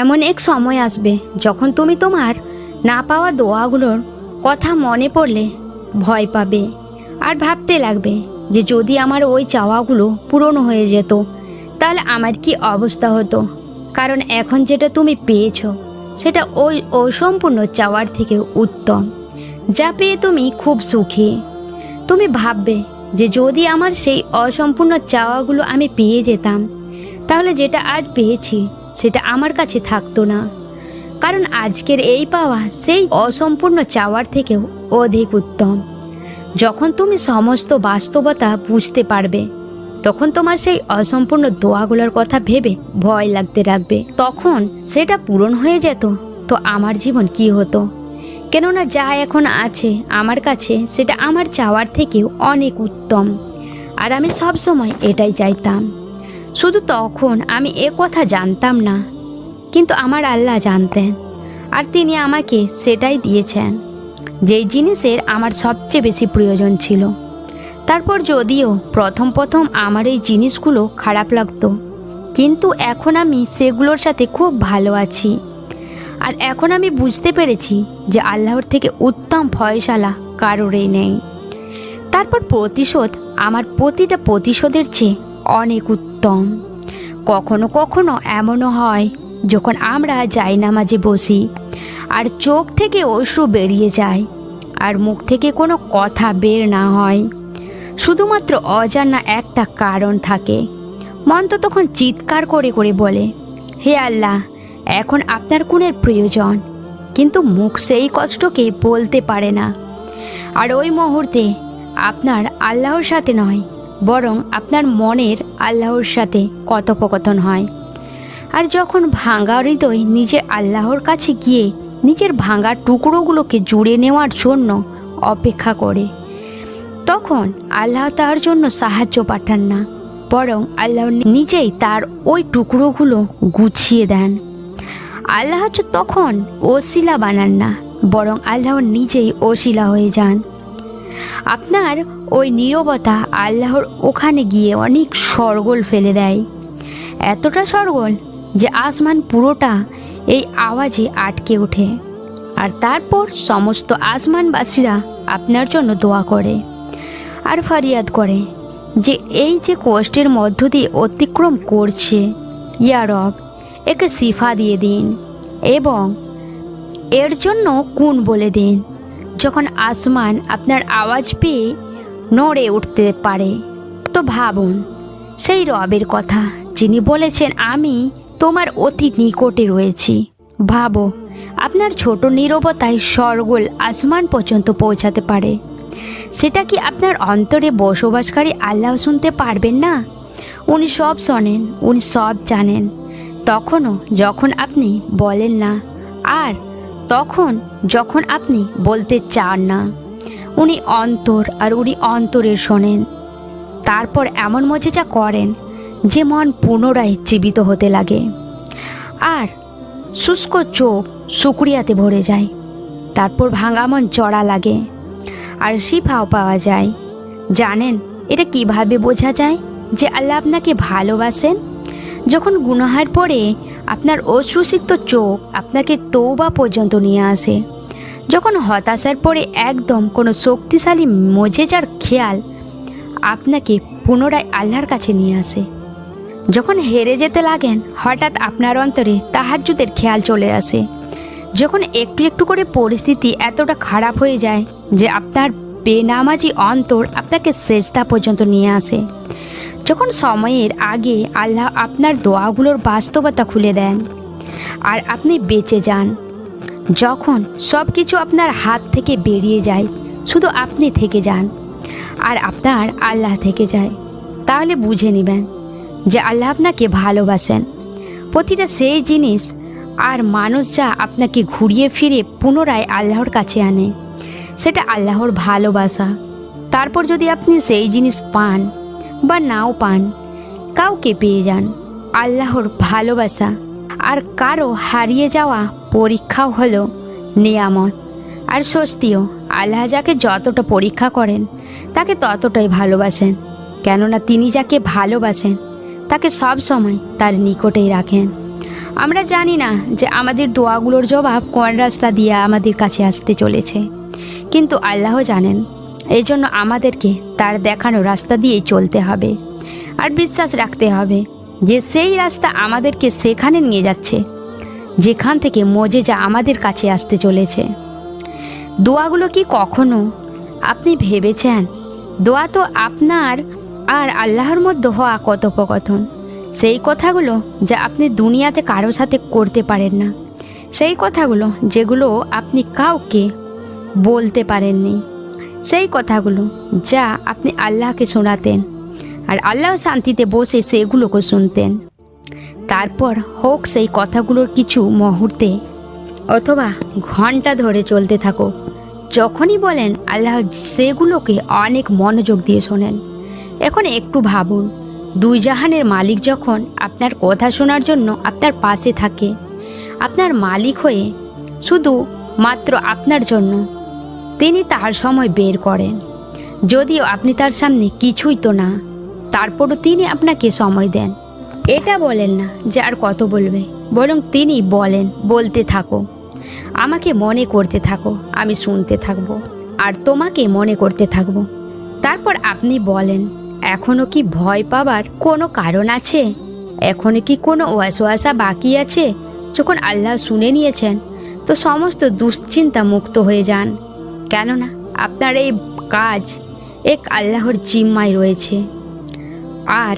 এমন এক সময় আসবে যখন তুমি তোমার না পাওয়া দোয়াগুলোর কথা মনে পড়লে ভয় পাবে আর ভাবতে লাগবে যে যদি আমার ওই চাওয়াগুলো পূরণ হয়ে যেত, তাহলে আমার কি অবস্থা হতো? কারণ এখন যেটা তুমি পেয়েছ, সেটা ওই অসম্পূর্ণ চাওয়ার থেকে উত্তম, যা পেয়ে তুমি খুব সুখী। তুমি ভাববে যে যদি আমার সেই অসম্পূর্ণ চাওয়াগুলো আমি পেয়ে যেতাম, তাহলে যেটা আজ পেয়েছি সেটা আমার কাছে থাকতো না। কারণ আজকের এই পাওয়া সেই অসম্পূর্ণ চাওয়ার থেকেও অধিক উত্তম। যখন তুমি সমস্ত বাস্তবতা বুঝতে পারবে, তখন তোমার সেই অসম্পূর্ণ দোয়াগুলোর কথা ভেবে ভয় লাগতে রাখবে তখন সেটা পূরণ হয়ে যেত, তো আমার জীবন কি হতো? কেননা যা এখন আছে আমার কাছে, সেটা আমার চাওয়ার থেকেও অনেক উত্তম। আর আমি সবসময় এটাই চাইতাম। শুধু তখন আমি এ কথা জানতাম না, কিন্তু আমার আল্লাহ জানতেন আর তিনি আমাকে সেটাই দিয়েছেন, যেই জিনিসের আমার সবচেয়ে বেশি প্রয়োজন ছিল। তারপর যদিও প্রথম প্রথম আমার এই জিনিসগুলো খারাপ লাগতো, কিন্তু এখন আমি সেগুলোর সাথে খুব ভালো আছি। আর এখন আমি বুঝতে পেরেছি যে আল্লাহর থেকে উত্তম ফয়সালা কারোরই নেই। তারপর প্রতিশোধ আমার প্রতিটা প্রতিশোধের চেয়ে অনেক উত্তম। কখনো কখনো এমনও হয়, যখন আমরা যাই নামাজে বসি, আর চোখ থেকে অশ্রু বেরিয়ে যায়, আর মুখ থেকে কোনো কথা বের না হয়। শুধুমাত্র অজানা একটা কারণ থাকে। মন তো তখন চিৎকার করে করে বলে, হে আল্লাহ, এখন আপনার কোনের প্রয়োজন। কিন্তু মুখ সেই কষ্টকে বলতে পারে না। আর ওই মুহূর্তে আপনার আল্লাহর সাথে নয় বরং আপনার মনের আল্লাহর সাথে কথোপকথন হয়। আর যখন ভাঙা হৃদয় নিজের আল্লাহর কাছে গিয়ে নিজের ভাঙা টুকরোগুলোকে জুড়ে নেওয়ার জন্য অপেক্ষা করে, তখন আল্লাহ তার জন্য সাহায্য পাঠান না, বরং আল্লাহ নিজেই তার ওই টুকরোগুলো গুছিয়ে দেন। আল্লাহ তখন ওসিলা বানান না, বরং আল্লাহ নিজেই ওসিলা হয়ে যান। আপনার ওই নীরবতা আল্লাহর ওখানে গিয়ে অনেক সরগোল ফেলে দেয়। এতটা সরগোল যে আসমান পুরোটা এই আওয়াজে আটকে ওঠে। আর তারপর সমস্ত আসমানবাসীরা আপনার জন্য দোয়া করে আর ফারিয়াদ করে যে এই যে কষ্টের মধ্য দিয়ে অতিক্রম করছে ইয়ারব একে শিফা দিয়ে দিন এবং এর জন্য কোন বলে দিন। যখন আসমান আপনার আওয়াজ পেয়ে নড়ে উঠতে পারে, তো ভাবুন, সেই রবের কথা যিনি বলেছেন, আমি তোমার অতি নিকটে রয়েছি। ভাবো, আপনার ছোট নীরবতায় সরগোল আসমান পর্যন্ত পৌঁছাতে পারে। সেটা কি আপনার অন্তরে বসবাসকারী আল্লাহ শুনতে পারবেন না? উনি সব শোনেন, উনি সব জানেন। তখনও যখন আপনি বলেন না, আর তখন যখন আপনি বলতে চান না, উনি অন্তর আর উনি অন্তরের শোনেন। তারপর এমন মজেজা করেন যে মন পুনরায় জীবিত হতে লাগে। আর শুষ্ক চোখ শুক্রিয়াতে ভরে যায়। তারপর ভাঙা মন চড়া লাগে। আর শিফাও পাওয়া যায়। জানেন, এটা কীভাবে বোঝা যায় যে আল্লাহ আপনাকে ভালোবাসেন? যখন গুনাহার পরে আপনার অশ্রুসিক্ত চোখ আপনাকে তৌবা পর্যন্ত নিয়ে আসে, যখন হতাশার পরে একদম কোনো শক্তিশালী মজেজার খেয়াল আপনাকে পুনরায় আল্লাহর কাছে নিয়ে আসে। যখন হেরে যেতে লাগেন, হঠাৎ আপনার অন্তরে তাহাজ্জুদের খেয়াল চলে আসে। যখন একটু একটু করে পরিস্থিতি এতটা খারাপ হয়ে যায় যে আপনার বেনামাজি অন্তর আপনাকে সেজদা পর্যন্ত নিয়ে আসে। যখন সময়ের আগে আল্লাহ আপনার দোয়াগুলোর বাস্তবতা খুলে দেন আর আপনি বেঁচে যান, যখন সব কিছু আপনার হাত থেকে বেরিয়ে যায়, শুধু আপনি থেকে যান আর আপনার আল্লাহ থেকে যায়, তাহলে বুঝে নেবেন যে আল্লাহ আপনাকে ভালোবাসেন। প্রতিটা সেই জিনিস আর মানুষ যা আপনাকে ঘুরিয়ে ফিরে পুনরায় আল্লাহর কাছে আনে, সেটা আল্লাহর ভালোবাসা। তারপর যদি আপনি সেই জিনিস পান বা নাও পান, কাউকে পেয়ে যান। আল্লাহর ভালোবাসা আর কারও হারিয়ে যাওয়া পরীক্ষাও হলো নিয়ামত। আর স্বস্তিও, আল্লাহ যাকে যতটা পরীক্ষা করেন, তাকে ততটাই ভালোবাসেন। কেননা তিনি যাকে ভালোবাসেন, তাকে সব সময় তার নিকটেই রাখেন। আমরা জানি না যে আমাদের দোয়াগুলোর জবাব কোন রাস্তা দিয়ে আমাদের কাছে আসতে চলেছে। কিন্তু আল্লাহ জানেন এই জন্য আমাদেরকে তার দেখানো রাস্তা দিয়েই চলতে হবে আর বিশ্বাস রাখতে হবে যে সেই রাস্তা আমাদেরকে সেখানে নিয়ে যাচ্ছে, যেখান থেকে মজে যা আমাদের কাছে আসতে চলেছে। দোয়াগুলো কি কখনো আপনি ভেবেছেন? দোয়া তো আপনার আর আল্লাহর মধ্যে হওয়া কথোপকথন। সেই কথাগুলো যা আপনি দুনিয়াতে কারও সাথে করতে পারেন না। সেই কথাগুলো যেগুলো আপনি কাউকে বলতে পারেননি। সেই কথাগুলো যা আপনি আল্লাহকে শোনাতেন আর আল্লাহ শান্তিতে বসে সেগুলোকে শুনতেন। তারপর হোক সেই কথাগুলোর কিছু মুহূর্তে অথবা ঘণ্টা ধরে চলতে থাকো। যখনই বলেন, আল্লাহ সেগুলোকে অনেক মনোযোগ দিয়ে শোনেন। এখন একটু ভাবুন, দুই জাহানের মালিক যখন আপনার কথা শোনার জন্য আপনার পাশে থাকে, আপনার মালিক হয়ে শুধু মাত্র আপনার জন্য তিনি তার সময় বের করেন। যদিও আপনি তার সামনে কিছুই তো না, তারপরও তিনি আপনাকে সময় দেন। এটা বলেন না যে আর কত বলবে, বরং তিনি বলেন, বলতে থাকো। আমাকে মনে করতে থাকো, আমি শুনতে থাকব, আর তোমাকে মনে করতে থাকব। তারপর আপনি বলেন, এখনও কি ভয় পাবার কোনো কারণ আছে? এখনও কি কোনো ওয়াসওয়াসা বাকি আছে? যখন আল্লাহ শুনে নিয়েছেন, তো সমস্ত দুশ্চিন্তা মুক্ত হয়ে যান। কেননা আপনার এই কাজ এক আল্লাহর জিম্মায় রয়েছে। আর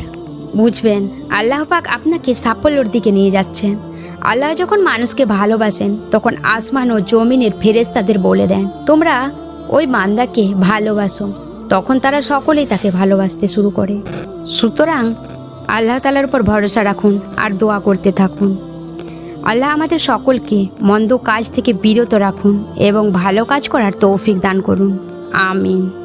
বুঝবেন, আল্লাহ পাক আপনাকে সাফল্যর দিকে নিয়ে যাচ্ছেন আল্লাহ যখন মানুষকে ভালোবাসেন, তখন আসমান ও জমিনের ফেরেস্তাদের বলে দেন, তোমরা ওই বান্দাকে ভালোবাসো। তখন তারা সকলেই তাকে ভালোবাসতে শুরু করে। সুতরাং আল্লাহ তালার উপর ভরসা রাখুন আর দোয়া করতে থাকুন। আল্লাহ আমাদের সকলকে মন্দ কাজ থেকে বিরত রাখুন এবং ভালো কাজ করার তৌফিক দান করুন। আমিন।